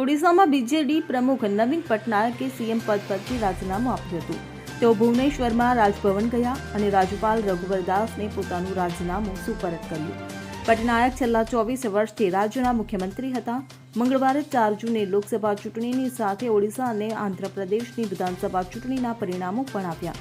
ઓડિશામાં બીજેડી પ્રમુખ નવીન પટનાયકે સીએમ પદ પરથી રાજીનામું આપ્યું હતું. તેઓ ભુવનેશ્વરમાં રાજભવન ગયા અને રાજ્યપાલ રઘુવરદાસને પોતાનું રાજીનામું સુપરત કર્યું. પટનાયક છેલ્લા ચોવીસ વર્ષથી રાજ્યના મુખ્યમંત્રી હતા. મંગળવારે ચાર જૂને લોકસભા ચૂંટણીની સાથે ઓડિશા અને આંધ્રપ્રદેશની વિધાનસભા ચૂંટણીના પરિણામો પણ આપ્યા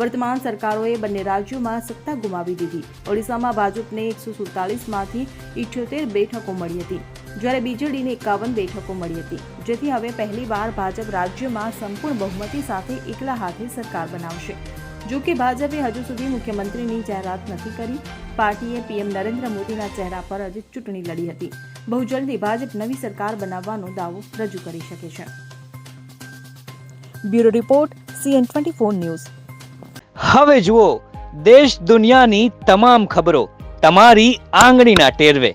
વર્તમાન સરકારોએ બંને રાજ્યોમાં સત્તા ગુમાવી દીધી. ઓડિશામાં ભાજપને એકસો સુડતાલીસમાંથી ઇઠ્યોતેર બેઠકો મળી હતી. જ્યારે બીજેડીને એકાવન બેઠકો મળી હતી. જેથી હવે પહેલીવાર ભાજપ રાજ્યમાં સંપૂર્ણ બહુમતી સાથે એકલા હાથે સરકાર બનાવશે. જો કે ભાજપે હજુ સુધી મુખ્યમંત્રીની જાહેરાત નથી કરી. પાર્ટીએ પીએમ નરેન્દ્ર મોદીના ચહેરા પર જ ચૂંટણી લડી હતી. બહુ જલ્દી ભાજપ નવી સરકાર બનાવવાનો દાવો રજૂ કરી શકે છે. Bureau report, CN twenty four news. હવે જુઓ, દેશ દુનિયાની તમામ ખબરો, તમારી આંગળીના ટેરવે.